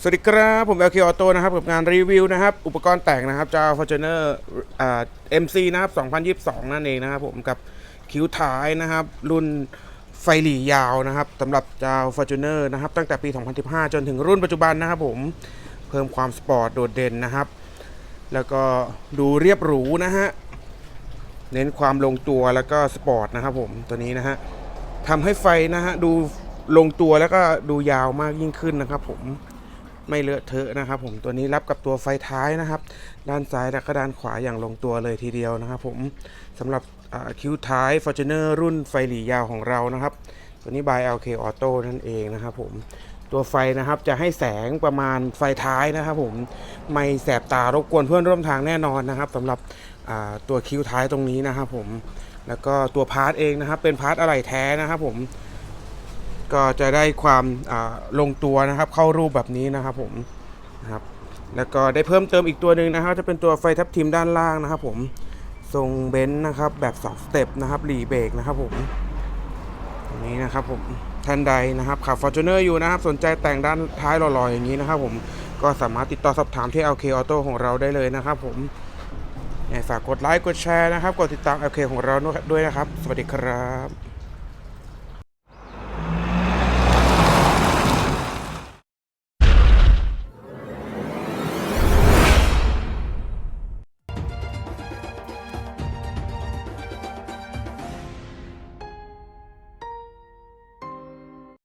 สวัสดีครับ ผม LK Auto นะครับ กับงานรีวิวนะครับ อุปกรณ์แต่งนะครับจาก Fortuner อ่า MC นะครับ 2022 นั่นเองนะครับผมกับคิ้วท้ายนะครับ รุ่นไฟหลียาวนะครับสำหรับจาว Fortuner นะครับ ตั้งแต่ปี 2015 จนถึงรุ่นปัจจุบันนะครับผมเพิ่มความสปอร์ตโดดเด่นนะครับ แล้วก็ดูเรียบหรูนะฮะ เน้นความลงตัวแล้วก็สปอร์ตนะครับผมตัวนี้นะฮะทำให้ไฟนะฮะดูลงตัวแล้วก็ดูยาวมากยิ่งขึ้นนะครับผม ไม่เลอะเทอะนะครับ ผมตัวนี้รับกับตัวไฟท้ายนะครับ ด้านซ้ายและก็ด้านขวาอย่างลงตัวเลยทีเดียวนะครับ ผมสำหรับคิ้วท้าย Fortuner รุ่นไฟหลียาวของเรานะครับ ตัวนี้ by LK Auto นั่นเองนะครับ ผมตัวไฟนะครับจะให้แสงประมาณไฟท้ายนะครับ ผมไม่แสบตารบกวนเพื่อนร่วมทางแน่นอนนะครับสำหรับตัวคิ้วท้ายตรงนี้นะครับ ผมแล้วก็ตัวพาร์ทเองนะครับ เป็นพาร์ทอะไหล่แท้นะครับ ผม ก็จะได้ความลงตัวนะครับเข้ารูปแบบนี้นะครับผมนะครับแล้วก็ได้เพิ่มเติมอีกตัวหนึ่งนะครับ จะเป็นตัวไฟทับทิมด้านล่างนะครับผมทรงเบนซ์นะครับแบบ2สเต็ปนะครับรีเบรกนะครับผมตรงนี้นะครับผมท่านใดนะครับขับ Fortuner อยู่นะครับ สนใจแต่งด้านท้ายหล่อๆอย่างนี้นะครับผมก็สามารถติดต่อสอบถามที่ LK Auto ของเราได้เลยนะครับผมยังไงฝากกดไลค์กดแชร์นะครับ กดติดตาม LK ของเราด้วยนะครับ สวัสดีครับ